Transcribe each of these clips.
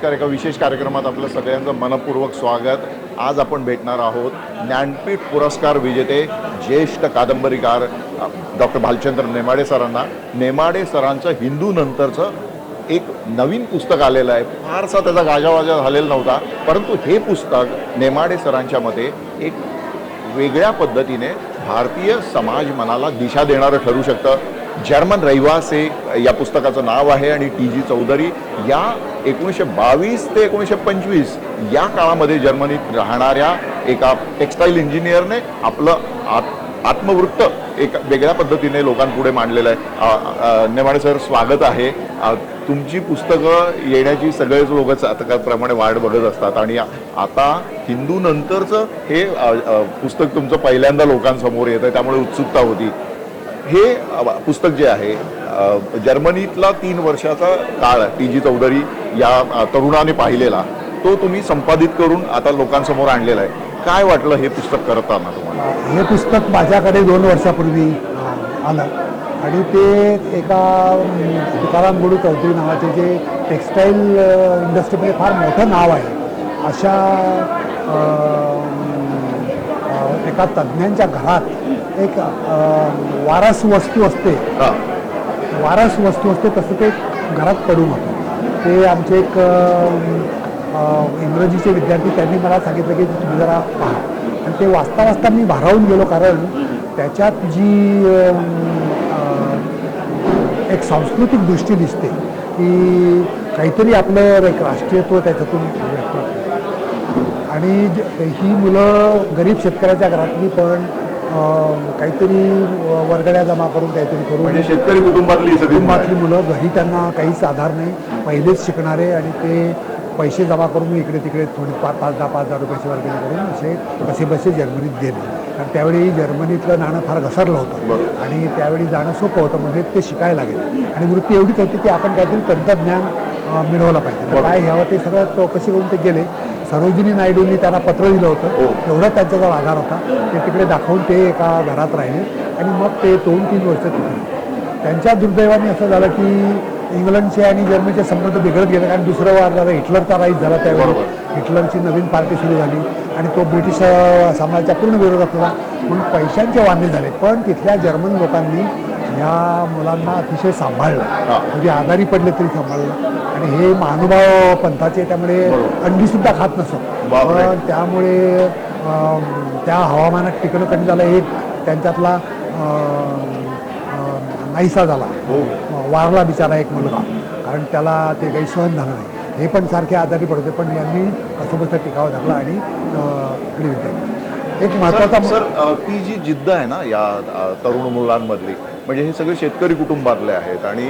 नमस्कार एका विशेष कार्यक्रमात आपलं सगळ्यांचं मनपूर्वक स्वागत. आज आपण भेटणार आहोत ज्ञानपीठ पुरस्कार विजेते ज्येष्ठ कादंबरीकार डॉक्टर भालचंद्र नेमाडे सरांना. नेमाडे सरांचं हिंदू नंतरचं एक नवीन पुस्तक आलेलं आहे. फारसा त्याचा गाजावाजा झालेला नव्हता परंतु हे पुस्तक नेमाडे सरांच्या मते एक वेगळ्या पद्धतीने भारतीय समाज मनाला दिशा देणारं ठरू शकतं. जर्मन रहिवास हे या पुस्तकाचं नाव आहे आणि टी जी चौधरी या एकोणीसशे बावीस ते एकोणीसशे पंचवीस या काळामध्ये जर्मनीत राहणाऱ्या एका टेक्स्टाईल इंजिनियरने आपलं आत आत्मवृत्त एक वेगळ्या पद्धतीने लोकांपुढे मांडलेलं आहे. अ, नेमाडे सर स्वागत आहे. तुमची पुस्तकं येण्याची सगळेच लोक आता प्रमाणे वाट बघत असतात आणि आता हिंदू नंतरचं हे पुस्तक तुमचं पहिल्यांदा लोकांसमोर येतं त्यामुळे उत्सुकता होती. हे पुस्तक जे आहे जर्मनीतला तीन वर्षाचा काळ टी जी चौधरी या तरुणाने पाहिलेला तो तुम्ही संपादित करून आता लोकांसमोर आणलेला आहे. काय वाटलं हे पुस्तक करताना तुम्हाला? हे पुस्तक माझ्याकडे दोन वर्षापूर्वी आलं. आणि ते एका तुकाराम गुडू चौधरी नावाचे जे टेक्स्टाईल इंडस्ट्रीमध्ये फार मोठं नाव आहे अशा एका तज्ज्ञांच्या घरात एक अ, वारस वस्तू असते हा. वारस वस्तू असते तसं ते घरात पडून होतं ते आमचे एक अ, अ, इंग्रजीचे विद्यार्थी त्यांनी मला सांगितलं की तुम्ही जरा पहा आणि ते वाचता वाचता मी भारावून गेलो कारण त्याच्यात जी अ, एक सांस्कृतिक दृष्टी दिसते की काहीतरी आपलं एक राष्ट्रीयत्व त्याच्यातून व्यक्त होतं. आणि ज- ही मुलं गरीब शेतकऱ्याच्या घरातली पण काहीतरी वर्गड्या जमा करून काहीतरी करून म्हणजे शेतकरी कुटुंबातली. कुटुंबातली मुलं घरी त्यांना काहीच आधार नाही पहिलेच शिकणारे आणि ते पैसे जमा करून इकडे तिकडे थोडी पाच पाच दहा पाच हजार रुपयाची वर्गणी करून असे कसे बसे जर्मनीत गेले कारण त्यावेळी जर्मनीतलं नाणं फार घसरलं होतं. आणि त्यावेळी जाणं सोपं होतं म्हणजे ते शिकायला लागेल आणि वृत्ती एवढीच होती की आपण काहीतरी तंत्रज्ञान मिळवलं पाहिजे. काय घ्यावं ते सगळं चौकशी करून ते गेले सरोजिनी नायडूंनी त्यांना पत्र दिलं हो. होतं एवढा त्यांच्याजवळ आधार होता ते तिकडे दाखवून ते एका घरात राहिले आणि मग ते दोन तीन वर्ष तिकडे त्यांच्या दुर्दैवाने असं झालं की इंग्लंडचे आणि जर्मनीचे संबंध बिघडत गेले कारण दुसरं वार झालं हिटलरचा राईज झाला त्यावेळी. हिटलरची नवीन पार्टी सुरू झाली आणि तो ब्रिटिश साम्राज्याच्या पूर्ण विरोधात होता. म्हणून पैशांचे वांदे झाले. पण तिथल्या जर्मन लोकांनी या मुलांना अतिशय सांभाळलं. हा. म्हणजे आजारी पडले तरी सांभाळलं. आणि हे महानुभाव पंथाचे त्यामुळे. अंडीसुद्धा खात नसत. त्यामुळे त्या हवामानात टिकणं कमी झालं. एक त्यांच्यातला नाहीसा झाला. हो. वारला बिचारा एक मुलगा. कारण त्याला ते काही सहन झालं नाही. हे पण सारखे आजारी पडत होते पण यांनी कसं बसं टिकावं धरलं आणि इकडे एक महत्त्वाचा सर ती जी जिद्द आहे ना या तरुण मुलांमधली म्हणजे हे सगळे शेतकरी कुटुंबातले आहेत आणि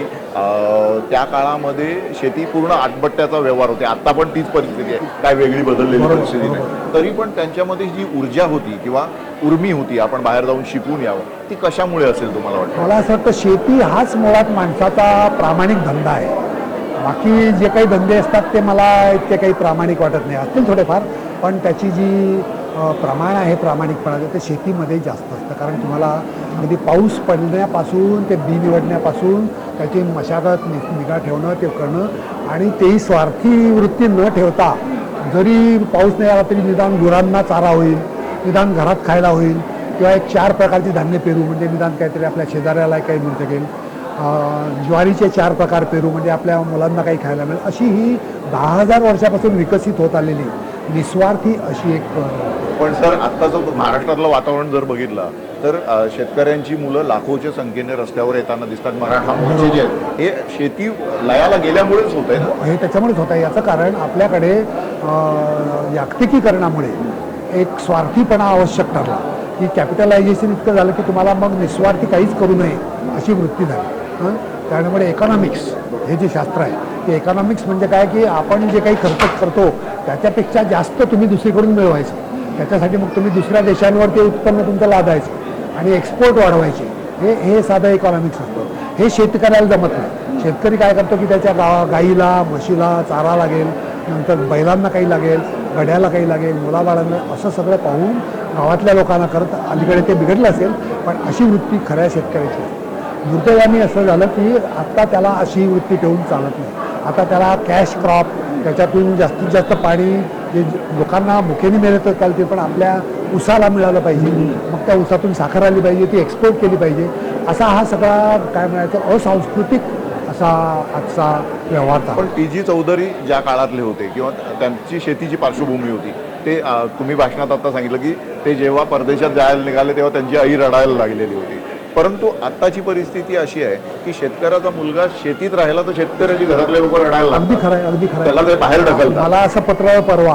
त्या काळामध्ये शेती पूर्ण आटबट्ट्याचा व्यवहार होते. आता पण तीच परिस्थिती आहे. काय वेगळी बदललेली परिस्थिती नाही. तरी पण त्यांच्यामध्ये जी ऊर्जा होती किंवा उर्मी होती आपण बाहेर जाऊन शिकून यावं ती कशामुळे असेल तुम्हाला वाटतं? मला असं वाटतं शेती हाच मुळात माणसाचा प्रामाणिक धंदा आहे. बाकी जे काही धंदे असतात ते मला इतके काही प्रामाणिक वाटत नाही. असतील थोडेफार पण त्याची जी प्रमाण आहे प्रामाणिकपणाचं ते शेतीमध्ये जास्त असतं. कारण तुम्हाला अगदी पाऊस पडण्यापासून ते बी निवडण्यापासून त्याची मशागत नि- निगा ठेवणं ते करणं आणि तेही स्वार्थी वृत्ती न ठेवता जरी पाऊस नाही आला तरी निदान गुरांना चारा होईल निदान घरात खायला होईल किंवा एक चार प्रकारची धान्य पेरू म्हणजे निदान काहीतरी आपल्या शेजाऱ्याला काही मिळू शकेल ज्वारीचे चार प्रकार पेरू म्हणजे आपल्या मुलांना काही खायला मिळेल अशी ही दहा हजार वर्षापासून विकसित होत आलेली निस्वार्थी अशी एक पण सर आत्ताचं महाराष्ट्रातलं वातावरण जर बघितलं तर शेतकऱ्यांची मुलं लाखोच्या संख्येने रस्त्यावर येताना दिसतात. मराठा मोर्चे जे आहेत हे शेती लयाला गेल्यामुळेच होत आहे ना? हे त्याच्यामुळेच होतं याचं कारण आपल्याकडे जागतिकीकरणामुळे एक स्वार्थीपणा आवश्यक ठरला. की कॅपिटलायझेशन इतकं झालं की तुम्हाला मग निस्वार्थी काहीच करू नये अशी वृत्ती झाली. हं? त्यामुळे इकॉनॉमिक्स हे जे शास्त्र आहे की इकॉनॉमिक्स म्हणजे काय की आपण जे काही खर्च करतो त्याच्यापेक्षा जास्त तुम्ही दुसरीकडून मिळवायचं. त्याच्यासाठी मग तुम्ही दुसऱ्या देशांवर ते उत्पन्न तुमचं लादायचं आणि एक्सपोर्ट वाढवायचे. हे हे साधं इकॉनॉमिक्स असतं. हे शेतकऱ्याला जमत नाही. शेतकरी काय करतो की त्याच्या गा गाईला म्हशीला चारा लागेल नंतर बैलांना काही लागेल गड्याला काही लागेल मुलाबाळांना असं सगळं पाहून गावातल्या लोकांना करत अलीकडे ते बिघडलं असेल पण अशी वृत्ती खऱ्या शेतकऱ्याची आहे. दुर्दैवाने असं झालं की आत्ता त्याला अशी वृत्ती ठेवून चालत नाही. आता त्याला कॅश क्रॉप त्याच्यातून जास्तीत जास्त पाणी जे लोकांना मुखेने मिळत चालते पण आपल्या उसाला मिळालं पाहिजे. मग त्या उसातून साखर आली पाहिजे ती एक्सपोर्ट केली पाहिजे. असा हा सगळा काय म्हणायचं असांस्कृतिक असा आजचा व्यवहार पण टी जी चौधरी ज्या काळातले होते किंवा त्यांची शेतीची पार्श्वभूमी होती ते तुम्ही भाषणात आता सांगितलं की ते जेव्हा परदेशात जायला निघाले तेव्हा त्यांची आई रडायला लागलेली होती. परंतु आत्ताची परिस्थिती अशी आहे की शेतकऱ्याचा मुलगा शेतीत राहिला तर शेतकऱ्याची घरातले लोक रडायला अगदी खरं आहे अगदी खरं त्याला ते बाहेर ढकलतात. मला असं पत्र परवा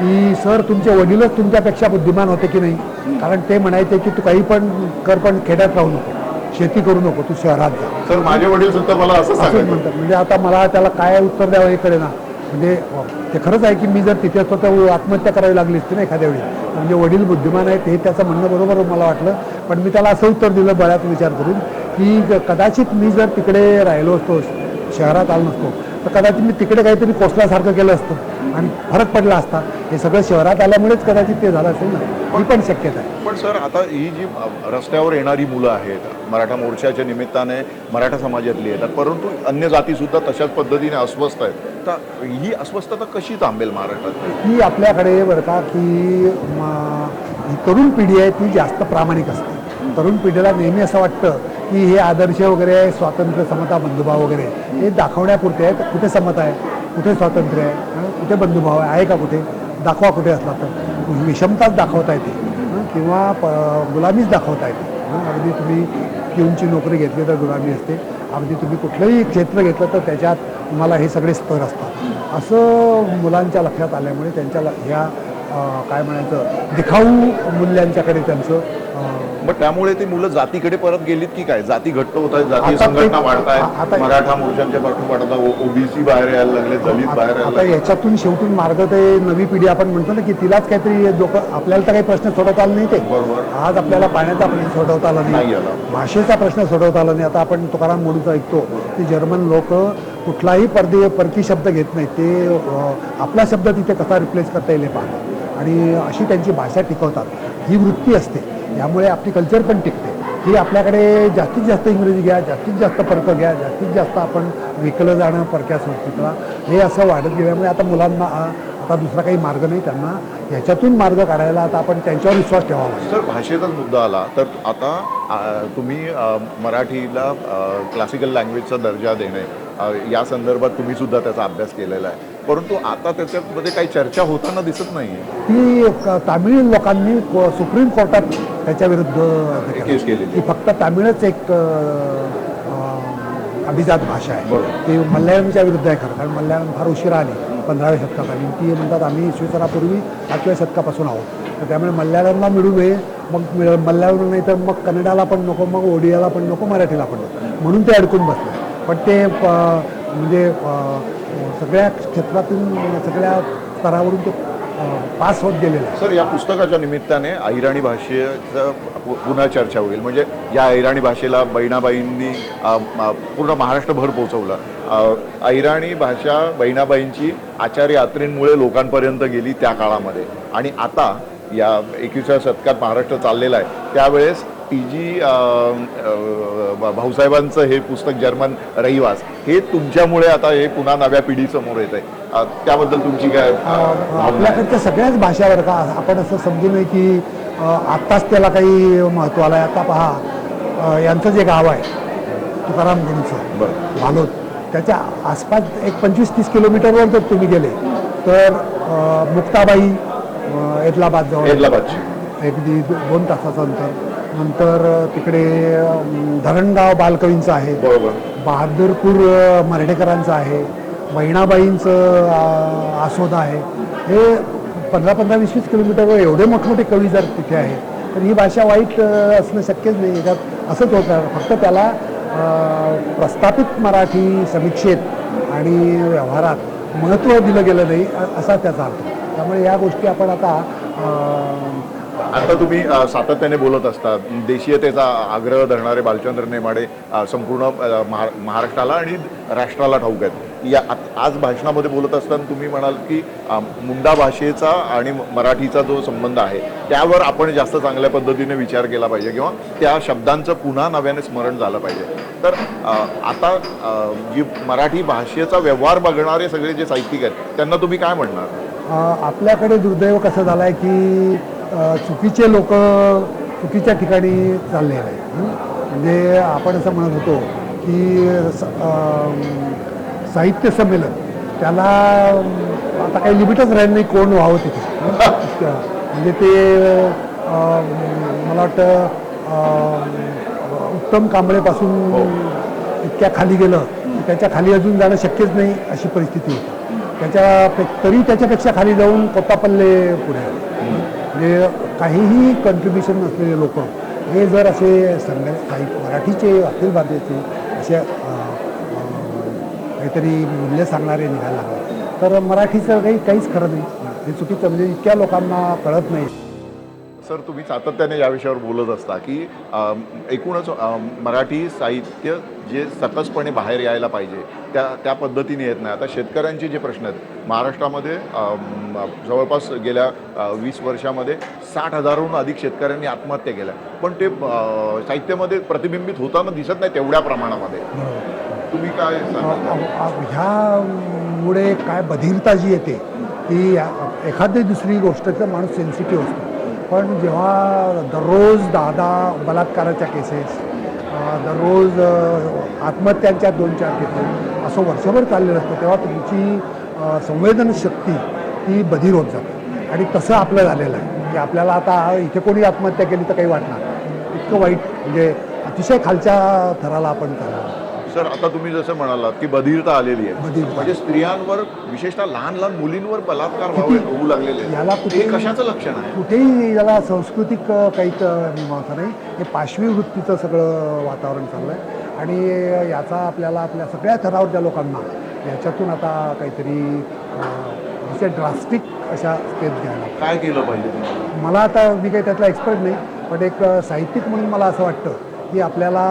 की सर तुमचे वडीलच तुमच्यापेक्षा बुद्धिमान होते की नाही? कारण ते म्हणायचे की तू काही पण कर पण खेड्यात राहू नको. शेती करू नको. तू शहरात जा. तर माझे वडील सुद्धा मला असं असंच म्हणतात. म्हणजे आता मला त्याला काय उत्तर द्यावं हे कळेना. म्हणजे ते खरंच आहे की मी जर तिथे असतो तर आत्महत्या करावी लागली असती ना एखाद्या वेळी. म्हणजे वडील बुद्धिमान आहेत हे त्याचं म्हणणं बरोबर मला वाटलं. पण मी त्याला असं उत्तर दिलं बऱ्याच विचार करून की कदाचित मी जर तिकडे राहिलो असतो शहरात आलो नसतो तर कदाचित मी तिकडे काहीतरी कोसल्यासारखं केलं असतं आणि फरक पडला असता. हे सगळं शहरात आल्यामुळेच कदाचित ते झालं असेल ना. ही पण शक्यता आहे. पण सर आता ही जी रस्त्यावर येणारी मुलं आहेत मराठा मोर्चाच्या निमित्ताने मराठा समाजातली आहेत परंतु अन्य जाती सुद्धा तशाच पद्धतीने अस्वस्थ आहेत. तर ही अस्वस्थता कशी थांबेल महाराष्ट्रात? ही आपल्याकडे बरं का की ही तरुण पिढी आहे ती जास्त प्रामाणिक असते. तरुण पिढीला नेहमी असं वाटतं की हे आदर्श वगैरे आहे स्वातंत्र्य समता बंधुभाव वगैरे हे दाखवण्यापुरते आहेत. कुठे समता आहे? कुठे स्वातंत्र्य आहे? कुठे बंधुभाव आहे? का कुठे? दाखवा कुठे असला तर. विषमताच दाखवता येते. किंवा प गुलामीच दाखवता येते. अगदी तुम्ही पिऊनची नोकरी घेतली तर गुलामी असते. अगदी तुम्ही कुठलंही क्षेत्र घेतलं तर त्याच्यात तुम्हाला हे सगळे स्तर असतात. असं मुलांच्या लक्षात आल्यामुळे त्यांच्या ल- ह्या काय म्हणायचं दिखाऊ मूल्यांच्याकडे त्यांचं मग त्यामुळे ती मुलं जातीकडे परत गेलीत की काय? जाती घट्ट होत आहेत जातीय आता ते- संघटना वाढत आहेत. मराठा मोर्चांच्या पाठोपाठ ओबीसी बाहेर यायला लागले दलित बाहेर आता याच्यातून शेवटून मार्ग ते नवी पिढी आपण म्हणतो ना की तिलाच काहीतरी लोक आपल्याला तर काही प्रश्न सोडवता आला नाही ते. बरोबर. आज आपल्याला पाण्याचा प्रश्न सोडवता आला नाही. नाही. भाषेचा प्रश्न सोडवता आला नाही. आता आपण तुकाराम मोडूचा ऐकतो की जर्मन लोक कुठलाही परदे परकी शब्द घेत नाहीत. ते आपला शब्द तिथे कसा रिप्लेस करता येईल हे पाहतात. आणि अशी त्यांची भाषा टिकवतात. ही वृत्ती असते. यामुळे आपली कल्चर पण टिकते. की आपल्याकडे जास्तीत जास्त इंग्रजी घ्या जास्तीत जास्त परकं घ्या जास्तीत जास्त आपण विकलं जाणं परक्या संस्कृतीला. हे असं वाढत गेल्यामुळे आता मुलांना आता दुसरा काही मार्ग नाही त्यांना. याच्यातून मार्ग काढायला आता आपण त्यांच्यावर विश्वास ठेवावा सर भाषेचाच मुद्दा आला. तर आता तुम्ही मराठीला क्लासिकल लँग्वेजचा दर्जा देणे या संदर्भात तुम्ही सुद्धा त्याचा अभ्यास केलेला आहे. परंतु आता त्याच्यामध्ये काही चर्चा होताना दिसत नाही ती क- तामिळ लोकांनी सुप्रीम कोर्टात त्याच्या विरुद्ध केलं. केस केलेली. की फक्त तामिळच एक अभिजात भाषा आहे. ती मल्याळमच्या विरुद्ध आहे खरं कारण मल्याळम फार उशिरा आली पंधराव्या शतकात आली ती म्हणतात आम्ही इसवी पाचव्या शतकापासून आहोत तर त्यामुळे मल्याळमला मिळू नये मग मिळ मल्याळम नाही तर मग कन्नडाला पण नको मग ओडियाला पण नको मराठीला पण नको म्हणून ते अडकून बसले पण ते म्हणजे सगळ्या क्षेत्रातून सगळ्या स्तरावरून तो पास होत गेलेला सर या पुस्तकाच्या निमित्ताने अहिराणी भाषेचं पुन्हा चर्चा होईल. म्हणजे या अहिराणी भाषेला बहिणाबाईंनी पूर्ण महाराष्ट्रभर पोहोचवलं. अहिराणी भाषा बहिणाबाईंची आचार्य यात्रेंमुळे लोकांपर्यंत गेली त्या काळामध्ये. आणि आता या एकविसाव्या शतकात महाराष्ट्र चाललेला आहे. त्यावेळेस टी जी भाऊसाहेबांचं हे पुस्तक जर्मन रहिवास हे तुमच्यामुळे आता हे पुन्हा नव्या पिढीसमोर येत आहे. त्याबद्दल तुमची काय? आपल्याकडच्या सगळ्याच भाषावर का आपण असं समजू नये की आत्ताच त्याला काही महत्त्व आलं आहे आता पहा यांचं जे गाव आहे तुकाराम गणचं बरं. भालोद त्याच्या आसपास एक पंचवीस तीस किलोमीटरवर जर तुम्ही गेले तर मुक्ताबाई एदलाबाद जवळ हैदराबादची अगदी दो- दोन तासाचं अंतर. नंतर तिकडे धरणगाव बालकवींचं आहे. बहादूरपूर अ, मर्ढेकरांचं आहे. बहिणाबाईंचं आसोद आहे. हे पंधरा पंधरा वीस वीस किलोमीटरवर एवढे मोठमोठे कवी जर तिथे आहेत तर ही भाषा वाईट असणं शक्यच नाही. याच्यात असंच होतं फक्त त्याला प्रस्थापित मराठी समीक्षेत आणि व्यवहारात महत्त्व दिलं गेलं नाही असा त्याचा अर्थ. त्यामुळे या गोष्टी आपण आता आता तुम्ही सातत्याने बोलत असतात. देशीयतेचा आग्रह धरणारे बालचंद्र नेमाडे संपूर्ण महा- महाराष्ट्राला आणि राष्ट्राला ठाऊक आहेत. या आज भाषणामध्ये बोलत असताना तुम्ही म्हणाल की मुंडा भाषेचा आणि मराठीचा जो संबंध आहे त्यावर आपण जास्त चांगल्या पद्धतीने विचार केला पाहिजे किंवा त्या शब्दांचं पुन्हा नव्याने स्मरण झालं पाहिजे. तर आता जी मराठी भाषेचा व्यवहार बघणारे सगळे जे साहित्यिक आहेत त्यांना तुम्ही काय म्हणणार? आपल्याकडे दुर्दैव कसं झालं आहे की चुकीचे लोक चुकीच्या ठिकाणी चाललेले आहे हं? म्हणजे आपण असं म्हणत होतो की साहित्य संमेलन त्याला आता काही लिमिटच राहिलं नाही कोण व्हावं तिथे. हं? म्हणजे ते मला वाटतं उत्तम कांबळेपासून इतक्या खाली गेलं त्याच्याखाली अजून जाणं शक्यच नाही अशी परिस्थिती होती. त्याच्या तरी त्याच्यापेक्षा खाली जाऊन कोत्तापल्ले पुढे म्हणजे काहीही कंट्रीब्युशन नसलेले लोक हे जर असे संघ काही मराठीचे अखिल भारतीयचे असे काहीतरी मूल्य सांगणारे निघायला लागले. तर मराठीचं काही काहीच खरं नाही. हे चुकीचं म्हणजे इतक्या लोकांना कळत नाही. सर तुम्ही सातत्याने या विषयावर बोलत असता की एकूणच मराठी साहित्य जे सकसपणे बाहेर यायला पाहिजे त्या त्या पद्धतीने येत नाही. आता शेतकऱ्यांचे जे प्रश्न आहेत महाराष्ट्रामध्ये जवळपास गेल्या वीस वर्षामध्ये साठ हजारहून अधिक शेतकऱ्यांनी आत्महत्या केल्या. पण ते साहित्यामध्ये प्रतिबिंबित होताना दिसत नाही तेवढ्या प्रमाणामध्ये. तुम्ही काय ह्यामुळे काय बधिरता जी येते ती एखादी दुसरी गोष्ट तर माणूस सेन्सिटिव्ह असतो. पण जेव्हा दररोज दहा दहा बलात्काराच्या केसेस दररोज आत्महत्यांच्या दोन चार केसेस असं वर्षभर चाललेलं असतं तेव्हा तुमची संवेदनशक्ती ती बधीर होत जाते. आणि तसं आपलं झालेलं आहे. की आपल्याला आता इथे कोणी आत्महत्या केली तर काही वाटणार. इतकं वाईट म्हणजे अतिशय खालच्या थराला आपण चाललो सर आता तुम्ही जसं म्हणालात की बधिरता आलेली आहे. म्हणजे स्त्रियांवर विशेषतः लहान लहान मुलींवर बलात्कार व्हावे होऊ लागलेले. याला कुठे- कशाचं लक्षण आहे? कुठेही याला सांस्कृतिक काही मीमांसा नाही. हे पाशवी वृत्तीचं सगळं वातावरण चाललं आहे आणि याचा आपल्याला आपल्या सगळ्या थरावरच्या लोकांना याच्यातून आता काहीतरी असे ड्रास्टिक अशा स्टेप घ्यायला काय केलं पाहिजे मला आता मी काही त्यातला एक्सपर्ट नाही पण एक साहित्यिक म्हणून मला असं वाटतं की आपल्याला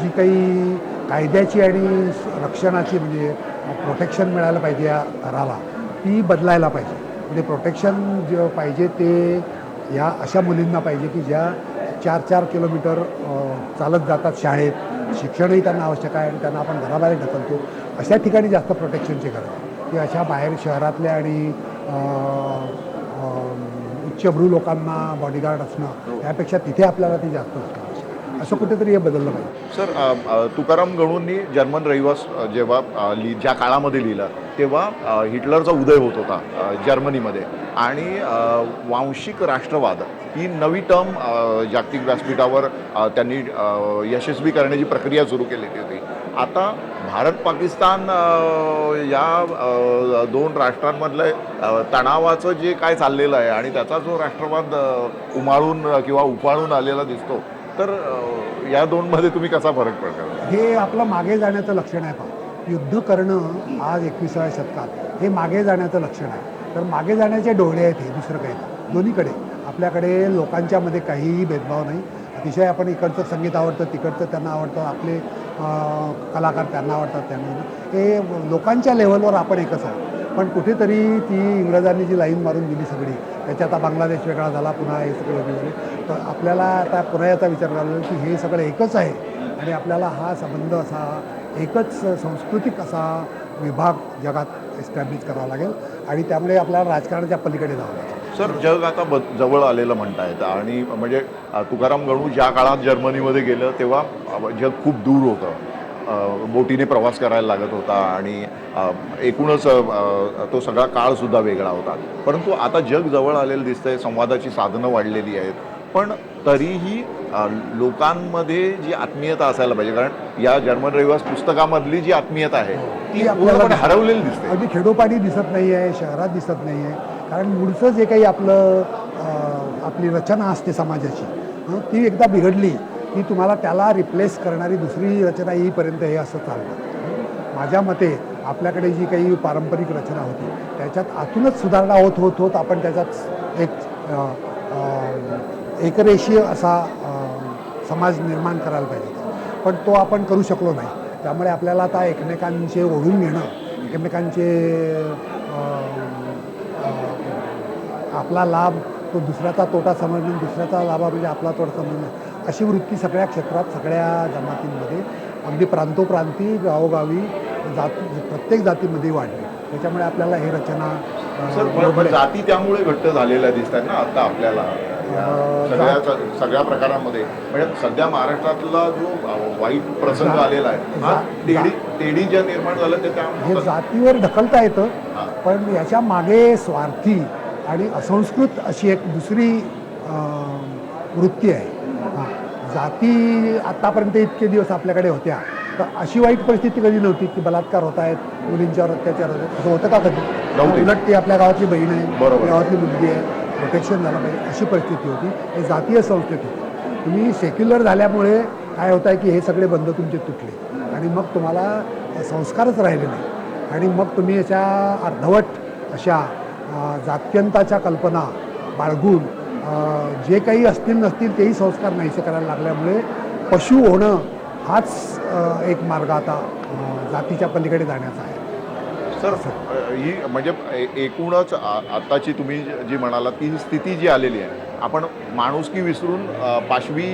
जी काही कायद्याची आणि रक्षणाची म्हणजे प्रोटेक्शन मिळायला पाहिजे या घराला ती बदलायला पाहिजे. म्हणजे प्रोटेक्शन जे पाहिजे ते या अशा मुलींना पाहिजे की ज्या चार चार किलोमीटर चालत जातात शाळेत. शिक्षणही त्यांना आवश्यक आहे आणि त्यांना आपण घराबाहेर ढकलतो. अशा ठिकाणी जास्त प्रोटेक्शनची गरज आहे. की अशा बाहेर शहरातल्या आणि उच्चभ्रू लोकांना बॉडीगार्ड असणं यापेक्षा तिथे आपल्याला ते जास्त असणं असं कुठेतरी हे बदललं पाहिजे. सर तुकाराम गणूंनी जर्मन रहिवास जेव्हा लि ज्या काळामध्ये लिहिलं तेव्हा हिटलरचा उदय होत होता जर्मनीमध्ये. आणि वांशिक राष्ट्रवाद ही नवी टर्म जागतिक व्यासपीठावर त्यांनी यशस्वी करण्याची प्रक्रिया सुरू केलेली होती. आता भारत पाकिस्तान या दोन राष्ट्रांमधलं तणावाचं जे काय चाललेलं आहे आणि त्याचा जो राष्ट्रवाद उमाळून किंवा उफाळून आलेला दिसतो तर या दोनमध्ये तुम्ही कसा फरक पडता हे आपलं मागे जाण्याचं लक्षण आहे पहा. युद्ध करणं आज एकविसाव्या शतकात हे मागे जाण्याचं लक्षण आहे. तर मागे जाण्याचे डोळे आहेत हे दुसरं काही दोन्हीकडे. आपल्याकडे लोकांच्या मध्ये काहीही भेदभाव नाही. अतिशय आपण इकडचं संगीत आवडतं तिकडचं त्यांना आवडतं आपले कलाकार त्यांना आवडतात त्यांना हे लोकांच्या लेवलवर आपण एकच आहोत पण कुठेतरी ती इंग्रजांनी जी लाईन मारून दिली सगळी त्याच्यात आता बांगलादेश वेगळा झाला पुन्हा हे सगळं वेगळे तर आपल्याला आता पुन्हा याचा विचार करावा की हे सगळं एकच आहे आणि आपल्याला हा संबंध असा एकच सांस्कृतिक असा विभाग जगात एस्टॅब्लिश करावा लागेल आणि त्यामुळे आपल्याला राजकारणाच्या पलीकडे जावं लागेल. सर जग आता ब जवळ आलेलं म्हणतायत आणि म्हणजे तुकाराम गणू ज्या काळात जर्मनीमध्ये गेलं तेव्हा जग खूप दूर होतं. बोटीने प्रवास करायला लागत होता आणि एकूणच तो सगळा काळसुद्धा वेगळा होता. परंतु आता जग जवळ आलेलं दिसतंय संवादाची साधनं वाढलेली आहेत. पण तरीही लोकांमध्ये जी आत्मीयता असायला पाहिजे कारण या जर्मन रहिवास पुस्तकामधली जी आत्मीयता आहे ती पूर्णपणे हरवलेली दिसते. अगदी खेडोपाडी दिसत नाही आहे शहरात दिसत नाही आहे कारण मूळचं जे काही आपलं आपली रचना असते समाजाची हं, ती एकदा बिघडली. की तुम्हाला त्याला रिप्लेस करणारी दुसरी रचना येईपर्यंत हे असं चालतं माझ्या मते आपल्याकडे जी काही पारंपरिक रचना होती त्याच्यात आतूनच सुधारणा होत होत होत आपण त्याच्यात एक अं, एकरेशीय असा समाज निर्माण करायला पाहिजे होता. पण तो आपण करू शकलो नाही त्यामुळे आपल्याला आता एकमेकांचे ओढून घेणं एकमेकांचे आपला लाभ तो दुसऱ्याचा तोटा समजणं दुसऱ्याचा लाभा म्हणजे आपला तोटा समजणं अशी वृत्ती सगळ्या क्षेत्रात सगळ्या जमातींमध्ये अगदी प्रांतोप्रांती गावोगावी जाती प्रत्येक जातीमध्ये वाढली. त्याच्यामुळे आपल्याला हे रचना सर जाती त्यामुळे घट्ट झालेल्या दिसतात ना आता आपल्याला. सगळ्या प्रकारामध्ये. म्हणजे सध्या महाराष्ट्रातला जो वाईट प्रसंग आलेला आहे हा जा- तेढी तेढी ज्या निर्माण झालं ते हे त्या जातीवर ढकलता येतं. पण याच्या मागे स्वार्थी आणि असंस्कृत अशी एक दुसरी वृत्ती आहे. जाती आत्तापर्यंत इतके दिवस आपल्याकडे होत्या. तर अशी वाईट परिस्थिती कधी नव्हती की बलात्कार होत आहेत मुलींच्यावर अत्याचार होत आहेत. असं होतं का कधी. उलट ती आपल्या गावातली बहीण आहे गावातली मुलगी आहे प्रोटेक्शन झालं पाहिजे अशी परिस्थिती होती. हे जातीय संस्कृती. होती तुम्ही सेक्युलर झाल्यामुळे काय होत आहे की हे सगळे बंध तुमचे तुटले. आणि मग तुम्हाला संस्कारच राहिले नाही. आणि मग तुम्ही याच्या अर्धवट अशा जात्यंताच्या कल्पना बाळगून जे काही असतील नसतील तेही संस्कार नाहीसे करायला लागल्यामुळे पशु होणं हाच एक मार्ग आता जातीच्या पलीकडे जाण्याचा आहे. सर ही म्हणजे एकूणच आ- आताची तुम्ही जी- की ही स्थिती जी आलेली आहे आपण माणुसकी विसरून पाशवी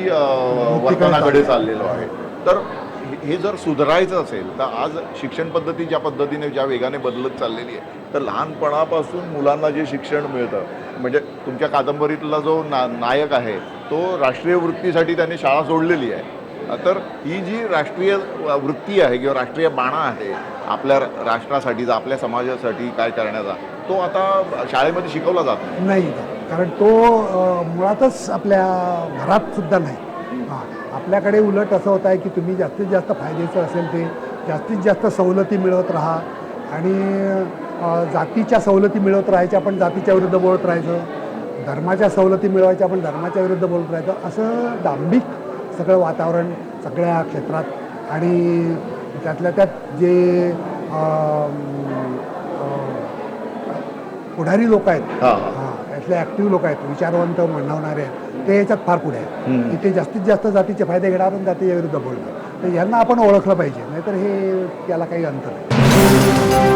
वर्तनाकडे चाललेलो आहे. तर हे- हे जर सुधारायचं असेल तर आज शिक्षण पद्धती ज्या पद्धतीने ज्या वेगाने बदलत चाललेली आहे तर लहानपणापासून मुलांना जे शिक्षण मिळतं म्हणजे तुमच्या कादंबरीतला जो ना नायक आहे तो राष्ट्रीय वृत्तीसाठी त्याने शाळा सोडलेली आहे. तर ही जी राष्ट्रीय वृत्ती आहे किंवा राष्ट्रीय बाणा आहे आपल्या राष्ट्रासाठीचा आपल्या समाजासाठी काय करण्याचा तो आता शाळेमध्ये शिकवला जात नाही. कारण तो मुळातच आपल्या घरात सुद्धा नाही. आपल्याकडे उलट असं होत आहे की तुम्ही जास्तीत जास्त फायद्याचं असेल ते जास्तीत जास्त सवलती मिळवत राहा. आणि जातीच्या सवलती मिळवत राहायच्या आपण जातीच्या विरुद्ध बोलत राहायचं. धर्माच्या सवलती मिळवायच्या आपण धर्माच्या विरुद्ध बोलत राहायचं. असं दांभिक सगळं वातावरण सगळ्या क्षेत्रात. आणि त्यातल्या त्यात जे पुढारी लोक आहेत यातले ॲक्टिव्ह लोक आहेत विचारवंत म्हणवणारे आहेत ते याच्यात फार पुढे आहेत. की ते जास्तीत जास्त जातीचे फायदे घेणार आणि जातीच्या विरुद्ध बोलणार तर यांना आपण ओळखलं पाहिजे नाहीतर हे त्याला काही अंतर नाही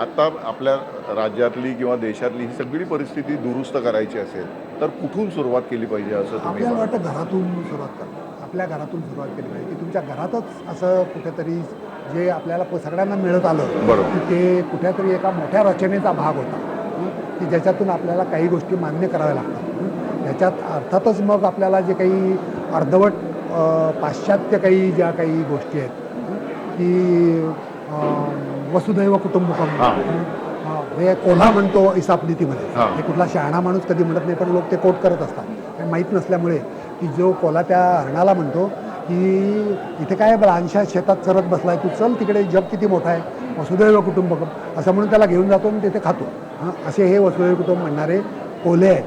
आता आपल्या राज्यातली किंवा देशातली ही सगळी परिस्थिती दुरुस्त करायची असेल तर कुठून सुरुवात केली पाहिजे असं तुम्ही आपल्याला? वाटतं घरातून सुरुवात करा आपल्या घरातून सुरुवात केली पाहिजे की तुमच्या घरातच असं कुठेतरी जे आपल्याला सगळ्यांना मिळत आलं बरोबर. की ते कुठेतरी एका मोठ्या रचनेचा भाग होता की ज्याच्यातून आपल्याला काही गोष्टी मान्य कराव्या लागतात. त्याच्यात अर्थातच मग आपल्याला जे काही अर्धवट पाश्चात्य काही ज्या काही गोष्टी आहेत की वसुदैव कुटुंबकम हां. कोल्हा म्हणतो इसापनीतीमध्ये हां. हे कुठला शहाणा माणूस कधी म्हणत नाही पण लोक ते कोट करत असतात माहीत नसल्यामुळे की जो कोला त्या हरणाला म्हणतो की इथे काय लहानशा शेतात चरत बसलाय तू चल तिकडे जग किती मोठा आहे वसुदैव कुटुंबकम असं म्हणून त्याला घेऊन जातो आणि तिथे खातो. हां असे हे वसुदैव कुटुंब म्हणणारे कोले आहेत.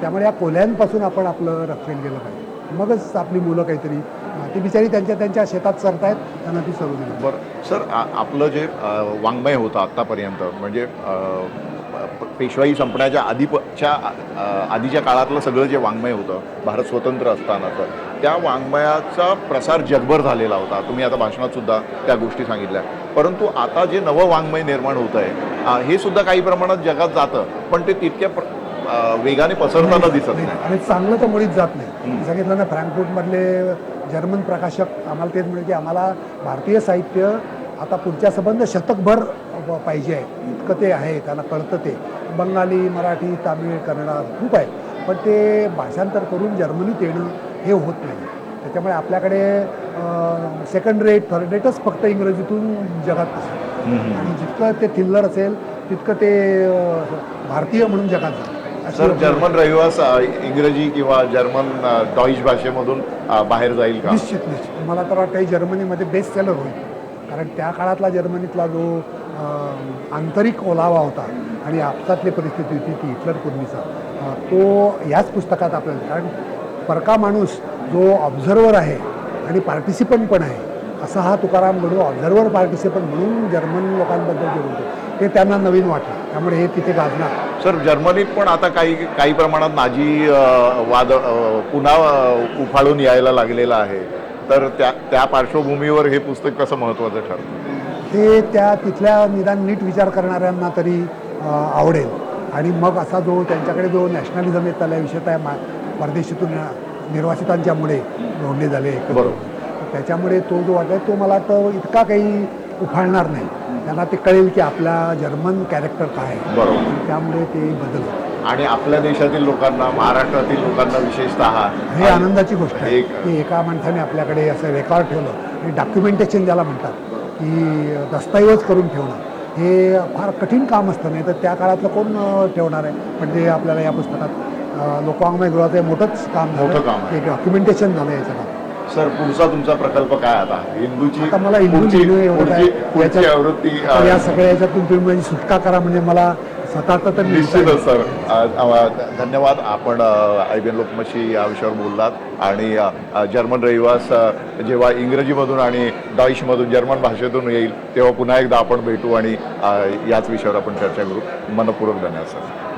त्यामुळे या कोल्यांपासून आपण आपलं रक्षण केलं पाहिजे. मगच आपली मुलं काहीतरी हां, ती बिचारी त्यांच्या त्यांच्या शेतात चरतायत त्यांना ती सरू दिली बरं. सर आपलं जे वाङ्मय होतं आत्तापर्यंत म्हणजे पेशवाई संपण्याच्या आधीच्या आधीच्या काळातलं सगळं जे वाङ्मय होतं भारत स्वतंत्र असतानाचं त्या वाङ्मयाचा प्रसार जगभर झालेला होता. तुम्ही आता भाषणात सुद्धा त्या गोष्टी सांगितल्या. परंतु आता जे नवं वाङ्मय निर्माण होतं आहे हे सुद्धा काही प्रमाणात जगात जातं पण ते तितक्या वेगाने पसरताना दिसत नाही, आणि चांगलं तर मुळीच जात नाही. सांगितलं ना फ्रँकफुटमधले जर्मन प्रकाशक आम्हाला तेच म्हणजे की आम्हाला भारतीय साहित्य आता पुढच्या संबंध शतकभर पाहिजे आहे. इतकं ते आहे त्यांना कळतं ते. बंगाली मराठी तामिळ कन्नडा खूप आहे. पण ते भाषांतर करून जर्मनीत येणं हे होत नाही. त्याच्यामुळे आपल्याकडे सेकंड रेट थर्ड रेटच फक्त इंग्रजीतून जगात असतं. आणि जितकं ते थिल्लर असेल तितकं ते भारतीय म्हणून जगात अशी सर जर्मन रहिवास इंग्रजी किंवा जर्मन डॉईश भाषेमधून बाहेर जाईल का? निश्चित निश्चित. मला तर वाटतं जर्मनीमध्ये बेस्ट सेलर होईल. कारण त्या काळातला जर्मनीतला जो आंतरिक ओलावा होता आणि आपसातली परिस्थिती होती ती हिटलरपूर्वीचा तो ह्याच पुस्तकात आपल्याला कारण परका माणूस जो ऑब्झर्वर आहे आणि पार्टिसिपंट पण आहे असा हा तुकाराम गडू ऑब्झर्वर पार्टिसिपंट म्हणून जर्मन लोकांबद्दल जे बोलतो ते त्यांना नवीन वाटलं. त्यामुळे हे तिथे गाजणार. सर जर्मनीत पण आता काही काही प्रमाणात नाजी वाद पुन्हा उफाळून यायला लागलेला आहे. तर त्या त्या पार्श्वभूमीवर हे पुस्तक कसं महत्त्वाचं ठरतं? हे त्या तिथल्या निदान नीट विचार करणाऱ्यांना तरी आवडेल. आणि मग असा जो त्यांच्याकडे जो नॅशनलिझम येत आला विषय आहे मा परदेशातून निर्वासितांच्यामुळे जोडले झाले. बरोबर. त्याच्यामुळे तो जो वाटला तो मला वाटतं इतका काही उफाळणार नाही. त्यांना ते कळेल की आपला जर्मन कॅरेक्टर काय आहे. बरोबर. त्यामुळे ते बदल आणि आपल्या देशातील लोकांना महाराष्ट्रातील लोकांना विशेषतः हे आनंदाची गोष्ट आहे एक की एका माणसाने आपल्याकडे असं रेकॉर्ड ठेवलं आणि डॉक्युमेंटेशन ज्याला म्हणतात की दस्तऐवज करून ठेवणं हे फार कठीण काम असतं. नाही तर त्या काळातलं कोण ठेवणार आहे? पण ते आपल्याला या पुस्तकात लोकवाङ्मय गृहाचं हे मोठंच काम. मोठं काम आहे. एक डॉक्युमेंटेशन झालं याच्यात. सर पुढचा तुमचा प्रकल्प काय आता? हिंदूची आता मला हिंदू पुढची- लिहिणं एवढं काय पुढची- पुढची याच्यात- आवृत्ती अ, या सगळ्या याच्यातून तुम्ही माझी सुटका करा म्हणजे मला स्वतःचा तर निश्चितच सर. धन्यवाद. आपण आय बी एन लोकमशी या विषयावर बोललात. आणि जर्मन रहिवास जेव्हा इंग्रजीमधून आणि डॉईशमधून जर्मन भाषेतून येईल तेव्हा पुन्हा एकदा आपण भेटू आणि याच विषयावर आपण चर्चा करू. मनपूर्वक धन्यवाद सर.